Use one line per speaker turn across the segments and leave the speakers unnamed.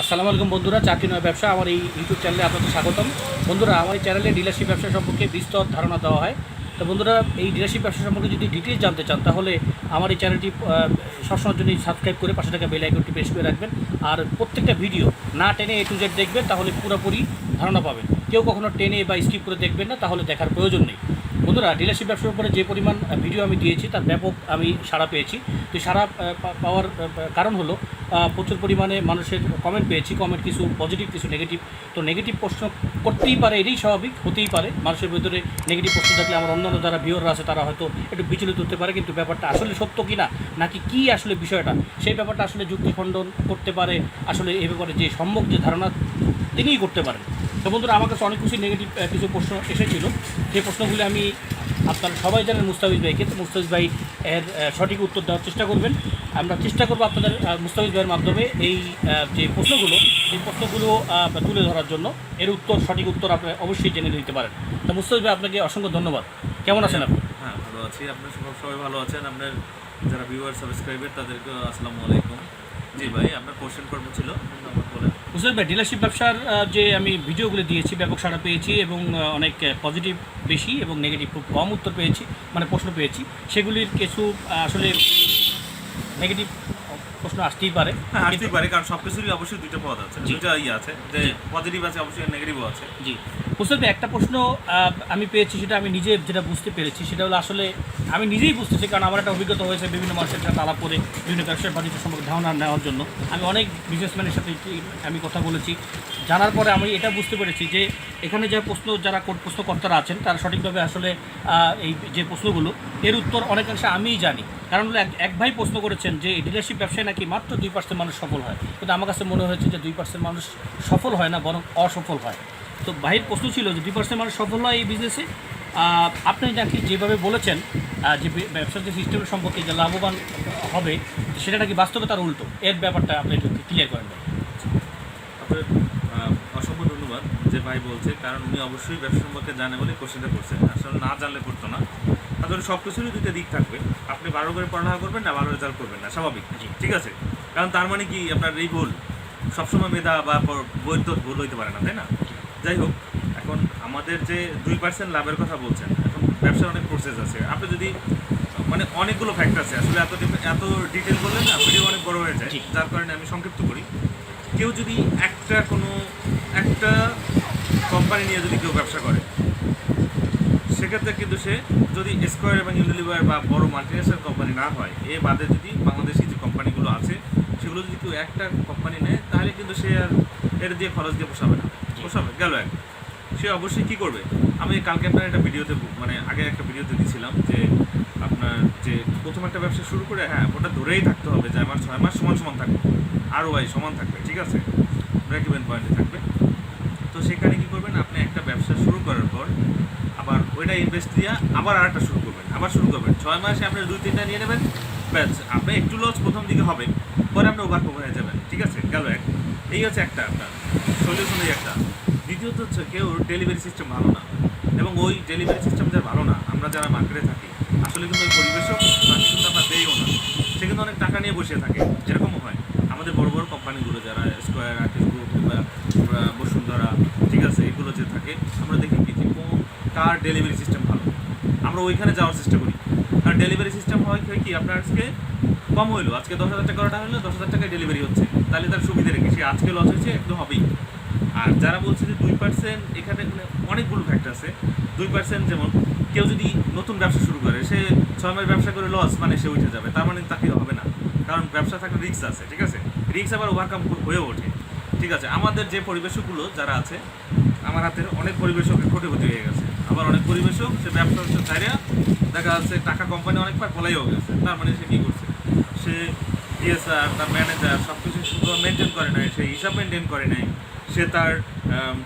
আসসালামু আলাইকুম বন্ধুরা, চাকরি নয় ব্যবসা, আমার এই ইউটিউব চ্যানেলে আপনাদের স্বাগতম। বন্ধুরা, আমার এই চ্যানেলে ডিলারশিপ ব্যবসা সম্পর্কে বিস্তর ধারণা দেওয়া হয়। তো বন্ধুরা, এই ডিলারশিপ ব্যবসা সম্পর্কে যদি ডিটেলস জানতে চান, তাহলে আমার এই চ্যানেলটি সবসময়ের জন্য সাবস্ক্রাইব করে পাশে থাকা বেল আইকনটি প্রেস করে রাখবেন। আর প্রত্যেকটা ভিডিও না টেনে এ টু জেড দেখবেন, তাহলে পুরোপুরি ধারণা পাবেন। কেউ কখনো টেনে বা স্কিপ করে দেখবেন না, তাহলে দেখার প্রয়োজন নেই। বন্ধুরা ডিলারশিপ ব্যবসার উপরে যে পরিমাণ ভিডিও আমি দিয়েছি, তার ব্যাপক আমি সাড়া পেয়েছি। তো সাড়া পাওয়ার কারণ হলো প্রচুর পরিমাণে মানুষের কমেন্ট পেয়েছি। কমেন্ট কিছু পজিটিভ কিছু নেগেটিভ তো নেগেটিভ প্রশ্ন করতেই পারে, এটাই স্বাভাবিক, হতেই পারে। মানুষের ভিতরে নেগেটিভ প্রশ্ন থাকলে আমার অন্যান্য যারা ভিওররা আছে, তারা হয়তো একটু বিচলিত হতে পারে, কিন্তু ব্যাপারটা আসলে সত্য কি না নাকি কী আসলে বিষয়টা, সেই ব্যাপারটা আসলে যুক্তি খণ্ডন করতে পারে। আসলে এই ব্যাপারে যে সম্যক যে ধারণা, তিনিই করতে পারেন। তো বন্ধুরা, আমার কাছে অনেক কিছু নেগেটিভ কিছু প্রশ্ন এসেছিল। সেই প্রশ্নগুলি আমি আপনারা সবাই জানেন মুস্তাফিজ ভাইকে। তো মুস্তাফিজ ভাই এর সঠিক উত্তর দেওয়ার চেষ্টা করবেন। আমরা চেষ্টা করব আপনাদের মুস্তাফিজ ভাইয়ের মাধ্যমে এই যে প্রশ্নগুলো এই প্রশ্নগুলো তুলে ধরার জন্য এর উত্তর সঠিক উত্তর আপনি অবশ্যই জেনে নিতে পারেন। তো মুস্তাফিজ ভাই আপনাকে অসংখ্য ধন্যবাদ। কেমন আছেন আপনি?
হ্যাঁ ভালো আছি। আপনার সব সবাই ভালো আছেন? আপনার যারা ভিউয়ার সাবস্ক্রাইবার তাদেরকে আসসালামু আলাইকুম। জি ভাই আপনার কোশ্চেন কর্ম ছিল?
মুস্তাফিজ ভাই ডিলারশিপ ব্যবসার যে আমি ভিডিওগুলো দিয়েছি ব্যাপক সাড়া পেয়েছি এবং অনেক পজিটিভ বেশি এবং নেগেটিভ খুব কম উত্তর পেয়েছি মানে প্রশ্ন পেয়েছি। সেগুলির কিছু আসলে নেগেটিভ প্রশ্ন আসতেই পারে।
হ্যাঁ আসতেই পারে কারণ সব কিছুরই অবশ্যই দুইটা পদ আছে। দুইটা ইয়ে আছে যে পজিটিভ আছে অবশ্যই নেগেটিভও আছে।
জি। ভাই, একটা প্রশ্ন আমি পেয়েছি সেটা আমি নিজে যেটা বুঝতে পেরেছি সেটা হলো আসলে আমি নিজেই বুঝতেছি কারণ আমার একটা অভিজ্ঞতা হয়েছে বিভিন্ন মানুষের সাথে আলাপ করে বিভিন্ন ব্যবসায় বাণিজ্য সম্পর্কে ধারণা নেওয়ার জন্য। আমি অনেক বিজনেসম্যানের সাথে আমি কথা বলেছি। জানার পরে আমি এটা বুঝতে পেরেছি যে এখানে যে প্রশ্ন যারা কর- প্রশ্নকর্তারা আছেন তারা সঠিকভাবে আসলে এই যে প্রশ্নগুলো এর উত্তর অনেকাংশে আমিই জানি। কারণ হলো এক ভাই প্রশ্ন করেছেন যে ডিলারশিপ ব্যবসায় নাকি মাত্র দুই পার্সেন্ট মানুষ সফল হয়? কিন্তু আমার কাছে মনে হয়েছে যে দুই পার্সেন্ট মানুষ সফল হয় না বরং অসফল হয়। তো ভাইয়ের প্রশ্ন ছিল যে দুই পার্সেন্ট মানুষ সফল হয় এই বিজনেসে আপনি নাকি যেভাবে বলেছেন যে ব্যবসার যে সিস্টেমের সম্পর্কে যে লাভবান হবে সেটা নাকি বাস্তবে তার উল্টো। এর ব্যাপারটা আপনি একটু ক্লিয়ার করেন।
আপনার অসংখ্য ধন্যবাদ যে ভাই বলছে কারণ উনি অবশ্যই ব্যবসা সম্পর্কে জানে বলে কোশ্চেনটা করছেন। আসলে না জানলে করতো না। আসলে সব কিছুরই দুইটা দিক থাকবে। আপনি ভালো করে পড়ালেখা করবেন না ভালো রেজাল্ট করবেন না স্বাভাবিক। ঠিক আছে? কারণ তার মানে কি আপনার এই ভুল সবসময় মেধা বা তো ভুল হইতে পারে না তাই না? যাই হোক এখন আমাদের যে দুই পার্সেন্ট লাভের কথা বলছেন এখন ব্যবসার অনেক প্রসেস আছে। আপনি যদি মানে অনেকগুলো ফ্যাক্টর আছে আসলে এত এত ডিটেল বললে না ভিডিও অনেক বড় হয়ে যায়। যার কারণে আমি সংক্ষিপ্ত করি। কেউ যদি একটা কোনো একটা কোম্পানি নিয়ে যদি কেউ ব্যবসা করে সেক্ষেত্রে কিন্তু সে যদি স্কোয়ার এবং ইউনিলিভার বা বড় মাল্টিনেশনাল কোম্পানি না হয় এ বাদে যদি বাংলাদেশি যে কোম্পানিগুলো আছে সেগুলো যদি কেউ একটা কোম্পানি নেয় তাহলে কিন্তু সে আর এটা দিয়ে খরচ দিয়ে পোষাবে না। পোষাবে গেল এক। সে অবশ্যই কী করবে? আমি কালকে আপনার একটা ভিডিওতে মানে আগে একটা ভিডিওতে দিয়েছিলাম যে আপনার যে প্রথম একটা ব্যবসা শুরু করে হ্যাঁ ওটা ধরেই থাকতে হবে যে আমার ছয় মাস সমান সমান থাকবে। আরও ভাই সমান থাকবে, ঠিক আছে? ব্রেক ইভেন পয়েন্টে থাকবে। তো সেখানে কী করবেন, আপনি একটা ব্যবসা শুরু করার পর আবার ওইটা ইনভেস্ট দিয়ে আবার আরেকটা শুরু করবেন, আবার শুরু করবেন। ছয় মাসে আপনি দুই, তিনটা নিয়ে নেবেন, ব্যাস, আপনি একটু লস প্রথম দিকে হবে পরে আপনি ওভারকম হয়ে যাবেন, ঠিক আছে? গেল এক। এই হচ্ছে একটা আপনার সলিউশন এই একটা। দ্বিতীয়ত হচ্ছে কেউ ডেলিভারি সিস্টেম ভালো না। এবং ওই ডেলিভারি সিস্টেম যারা ভালো না, আমরা যারা মার্কেটে থাকি, আসলে কিন্তু ওই পরিবেশক তাকে কিন্তু আমরা দেইও না। সে কিন্তু অনেক টাকা নিয়ে বসে থাকে, যেরকমও হয়। আমাদের বড় বড় কোম্পানিগুলো যারা স্কোয়ার আর্টিস্ট গ্রুপ কিংবা বসুন্ধরা, ঠিক আছে, এগুলো যে থাকে, আমরা দেখি কি কোন কার ডেলিভারি সিস্টেম ভালো। আমরা ওইখানে যাওয়ার চেষ্টা করি। আর ডেলিভারি সিস্টেম হয় কি, আপনার আজকে কম হইল। আজকে দশ হাজার টাকা অর্ডার হলো, দশ হাজার টাকায় ডেলিভারি হচ্ছে। তাহলে তার সুবিধা রেখে সে আজকে লস হয়েছে, একদম হবেই। আর যারা বলছে যে দুই পার্সেন্ট এখানে মানে অনেকগুলো ফ্যাক্টর আছে। দুই পার্সেন্ট যেমন, কেউ যদি নতুন ব্যবসা শুরু করে, সে ছয় মাস ব্যবসা করে লস মানে সে উঠে যাবে। তার মানে তাকে হবে না। কারণ ব্যবসা থাকলে রিস্ক আছে, ঠিক আছে? রিস্ক আবার ওভারকাম হয়ে ওঠে। ঠিক আছে, আমাদের যে পরিবেশকগুলো যারা আছে, আমার হাতের অনেক পরিবেশকের কোটিপতি হয়ে গেছে। আবার অনেক পরিবেশক, সে ব্যবসা হচ্ছে দেখা যাচ্ছে টাকা কোম্পানি অনেকবার পলাইও গেছে। তার মানে সে কী করছে? সে ডিএসআর তার ম্যানেজার সব কিছু মেনটেন করে নাই সে হিসাব মেনটেন করে নাই। সে তার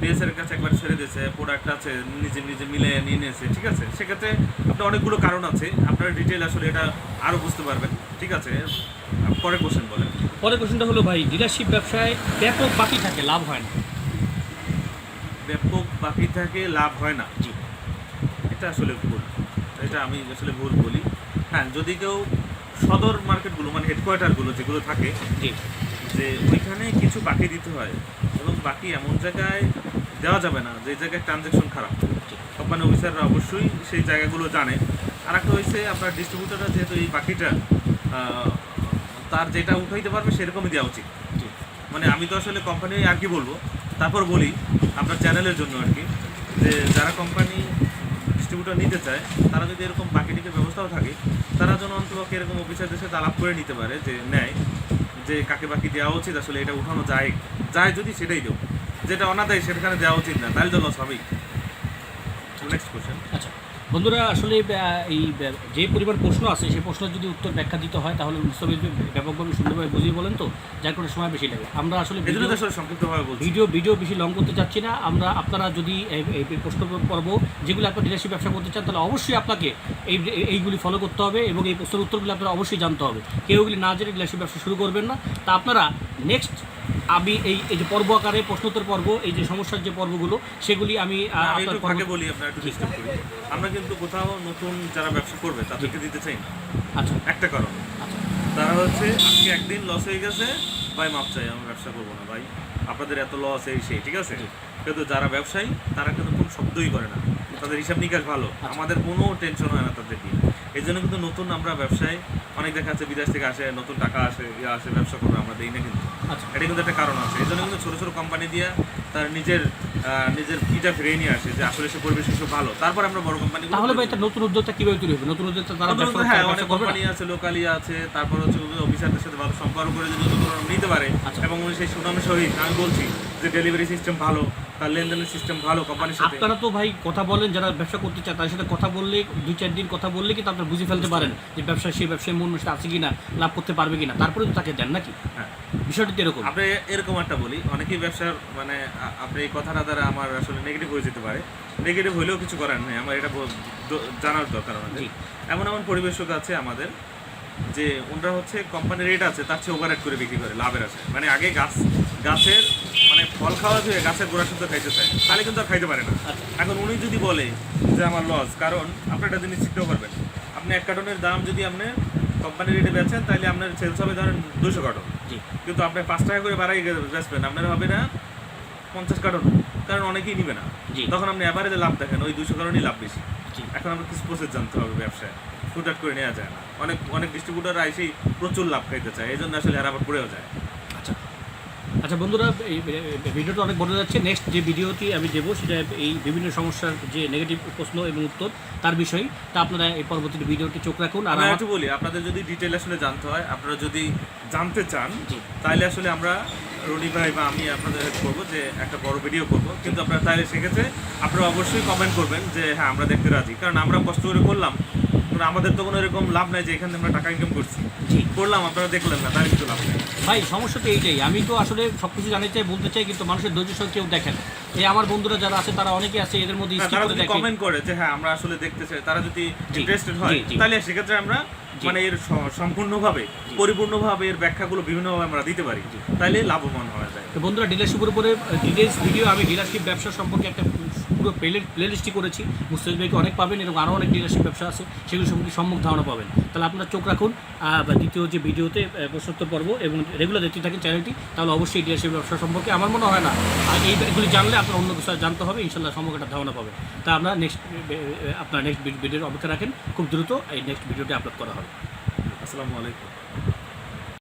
ডিএসআর এর কাছে একবার ছেড়ে দিয়েছে প্রোডাক্ট আছে নিজে নিজে মিলে নিয়ে নিয়েছে ঠিক আছে? সেক্ষেত্রে আপনার অনেকগুলো কারণ আছে আপনার ডিটেল আসলে এটা আরও বুঝতে পারবেন ঠিক আছে? পরে কোশ্চেন বলেন।
পরের কোশ্চেনটা হলো ভাই ডিলারশিপ ব্যবসায় ব্যাপক বাকি থাকে লাভ হয় না।
ব্যাপক বাকি থাকে লাভ হয় না।
জি।
এটা আসলে ভুল। এটা আমি আসলে ভুল বলি। হ্যাঁ যদি কেউ সদর মার্কেটগুলো মানে হেডকোয়ার্টারগুলো যেগুলো থাকে যে ওইখানে কিছু বাকি দিতে হয় এবং বাকি এমন জায়গায় দেওয়া যাবে না যে জায়গায় ট্রানজ্যাকশন খারাপ। কোম্পানি অফিসাররা অবশ্যই সেই জায়গাগুলো জানে। আর একটা হয়েছে আপনার ডিস্ট্রিবিউটাররা যেহেতু এই বাকিটা তার যেটা উঠাইতে পারবে সেরকমই দেওয়া উচিত। মানে আমি তো আসলে কোম্পানি আর কি বলব? তারপর বলি আপনার চ্যানেলের জন্য আর কি যে যারা কোম্পানি ডিস্ট্রিবিউটর নিতে চায়, তারা যদি এরকম বাকিটিকে ব্যবস্থাও থাকে, তারা যেন অন্তপক্ষে এরকম অফিসারদের সাথে আলাপ করে নিতে পারে, যে নেয়, যে কাকে বাকি দেওয়া উচিত, আসলে এটা উঠানো যায় যায় যদি সেটাই দেবো যেটা অনাদায় সেখানে দেওয়া উচিত না, তাহলে জন্য স্বাভাবিক নেক্সট কোয়েশ্চেন
আচ্ছা। বন্ধুরা আসলে এই যে পরিমাণ প্রশ্ন আছে সেই প্রশ্নের যদি উত্তর ব্যাখ্যা দিতে হয় তাহলে মুস্তফিজ ব্যাপকভাবে সুন্দরভাবে বুঝিয়ে বলেন তো যার কোনো সময় বেশি লাগে। আমরা আসলে ভিডিও ভিডিও ভিডিও বেশি লং করতে চাচ্ছি না। আমরা আপনারা যদি প্রশ্ন পর্ব যেগুলো আপনার ডিলারশিপ ব্যবসা করতে চান তাহলে অবশ্যই আপনাকে এই এইগুলি ফলো করতে হবে এবং এই প্রশ্নের উত্তরগুলো আপনারা অবশ্যই জানতে হবে। কেউ এগুলি না জেনে ডিলারশিপ ব্যবসা শুরু করবেন না। তা আপনারা নেক্সট আমি এই এই যে পর্ব আকারে প্রশ্নোত্তর পর্ব এই যে সমস্যার যে পর্বগুলো সেগুলি আমি পর্ব-
বলি আপনার একটু ডিস্টার্ব করি। আমরা কিন্তু কোথাও নতুন যারা ব্যবসা করবে তাদেরকে দিতে চাই না।
আচ্ছা।
একটা কারণ।
আচ্ছা।
তারা হচ্ছে আজকে একদিন লস হয়ে গেছে ভাই মাপ চাই আমি ব্যবসা করব না ভাই। আপনাদের এত লস এই সেই ঠিক আছে? কিন্তু যারা ব্যবসায়ী তারা কিন্তু কোনো শব্দই করে না। তাদের হিসাব নিকাশ ভালো।
আচ্ছা।
আমাদের কোনো টেনশন হয় না তাদের দিয়ে। এই জন্য কিন্তু নতুন আমরা ব্যবসায় অনেক দেখা যাচ্ছে বিদেশ থেকে আসে নতুন টাকা আসে ইয়ে আসে ব্যবসা করবে আমরা দিই না কিন্তু।
আচ্ছা।
এটা কিন্তু একটা কারণ আছে। এই জন্য কিন্তু ছোটো ছোটো কোম্পানি দিয়ে তার নিজের নিজের ইটা ফিরিয়ে নিয়ে আসে যে আসলে সে পরিবেশ খুব ভালো। তারপর আমরা বড় কোম্পানি
তাহলে ভাই এটা নতুন উদ্যোক্তা কীভাবে তৈরি হবে? নতুন উদ্যোক্তা তারা
হ্যাঁ অনেক কোম্পানি আছে লোকালি আছে তারপর হচ্ছে অফিসারদের সাথে ভালো সম্পর্ক করে যদি নতুন নিতে পারে
আচ্ছা।
এবং সেই সুনামের সহিত আমি বলছি যে ডেলিভারি সিস্টেম ভালো তার লেনদেনের সিস্টেম ভালো কোম্পানির সাথে।
আপনারা তো ভাই কথা বলেন যারা ব্যবসা করতে চায় তাদের সাথে কথা বললে দুই চার দিন কথা বললে কিন্তু আপনারা বুঝে ফেলতে পারেন যে ব্যবসা সেই ব্যবসায় মন মানসিকতা আছে কিনা লাভ করতে পারবে কিনা তারপরে তো তাকে দেন নাকি?
হ্যাঁ।
বিষয়টি তো এরকম।
আপনি এরকম একটা বলি অনেকেই ব্যবসার মানে আপনি এই কথাটা দ্বারা আমার আসলে নেগেটিভ হয়ে যেতে পারে। নেগেটিভ হলেও কিছু করার নেই আমার এটা জানার দরকার আমাদের। এমন এমন পরিবেশক আছে আমাদের যে ওনারা হচ্ছে কোম্পানির রেট আছে তার চেয়ে ওভার করে বিক্রি করে লাভের আছে মানে আগে গাছ গাছের মানে ফল খাওয়া হয়ে গাছের গোড়া শুদ্ধ খাইতে চায় তাহলে কিন্তু আর খাইতে পারে না।
আচ্ছা।
এখন উনি যদি বলে যে আমার লস কারণ আপনি একটা জিনিস শিখতেও পারবেন আপনি এক কার্টনের দাম যদি আপনি কোম্পানির রেটে বেচেন তাহলে আপনার সেলস হবে ধরেন দুশো কার্টন। কিন্তু আপনি পাঁচ টাকা করে বাড়াই বেচবেন আপনার হবে না পঞ্চাশ কার্টন কারণ অনেকেই নিবে না। তখন আপনি অ্যাভারেজে লাভ দেখেন ওই দুশো কারণেই লাভ বেশি। এখন আমরা কিছু প্রসেস জানতে হবে ব্যবসায় ফুটাট করে নেওয়া যায় না। অনেক অনেক ডিস্ট্রিবিউটাররা এসেই প্রচুর লাভ খাইতে চায় এই জন্য আসলে এরা আবার পড়েও যায়।
আচ্ছা বন্ধুরা এই ভিডিওটা অনেক বড় যাচ্ছে। নেক্সট যে ভিডিওটি আমি দেবো সেটা এই বিভিন্ন সমস্যার যে নেগেটিভ প্রশ্ন এবং উত্তর তার বিষয়। তা আপনারা এই পরবর্তী ভিডিওটি চোখ রাখুন। আর
আমি বলি আপনাদের যদি ডিটেল আসলে জানতে হয় আপনারা যদি জানতে চান তাহলে আসলে আমরা রনি ভাই বা আমি আপনাদের হেল্প করব যে একটা বড় ভিডিও করব। কিন্তু আপনারা তাহলে সেক্ষেত্রে আপনারা অবশ্যই কমেন্ট করবেন যে হ্যাঁ আমরা দেখতে রাজি। কারণ আমরা কষ্ট করে করলাম কারণ আমাদের তো কোনো এরকম লাভ নাই যে এখানে আমরা টাকা ইনকাম করছি। করলাম আপনারা দেখলেন না তাহলে কিছু লাভ নেই।
ভাই সমস্যা তো এইটাই। আমি তো আসলে সব কিছু জানতে চাই বলতে চাই কিন্তু মানুষের ধৈর্য কেউ দেখেন এই আমার বন্ধুরা যারা আছে তারা অনেকে আছে এদের মধ্যে
হ্যাঁ, তারা যদি কমেন্ট করে যে হ্যাঁ আমরা আসলে দেখতে চাই তারা যদি ইন্টারেস্টেড হয়। তাহলে সেক্ষেত্রে আমরা মানে এর সম্পূর্ণভাবে পরিপূর্ণভাবে এর ব্যাখ্যাগুলো বিভিন্নভাবে আমরা দিতে পারি। তাহলে লাভবান হওয়া যায়।
তো বন্ধুরা ডিলারশিপের উপরে ডিটেলস ভিডিও আমি ডিলারশিপ ব্যবসা সম্পর্কে একটা পুরো প্লে প্লে লিস্টই করেছি। মুস্তাফিজ ভাইকে অনেক পাবেন এবং আরও অনেক ডিলারশিপ ব্যবসা আছে সেগুলো সম্পর্কে সম্মুখ ধারণা পাবেন। তাহলে আপনারা চোখ রাখুন দ্বিতীয় যে ভিডিওতে প্রশ্নোত্তর পর্ব এবং রেগুলার দেখতে থাকেন চ্যানেলটি তাহলে অবশ্যই ডিলারশিপ ব্যবসা সম্পর্কে আমার মনে হয় না। আর এইগুলি জানলে আপনার অন্য কিছু জানতে হবে ইনশাল্লাহ সম্পর্কে একটা ধারণা পাবেন। তা আমরা নেক্সট আপনার নেক্সট ভিডিওর অপেক্ষা রাখেন। খুব দ্রুত এই নেক্সট ভিডিওটি আপলোড করা হবে।
আসসালামু আলাইকুম।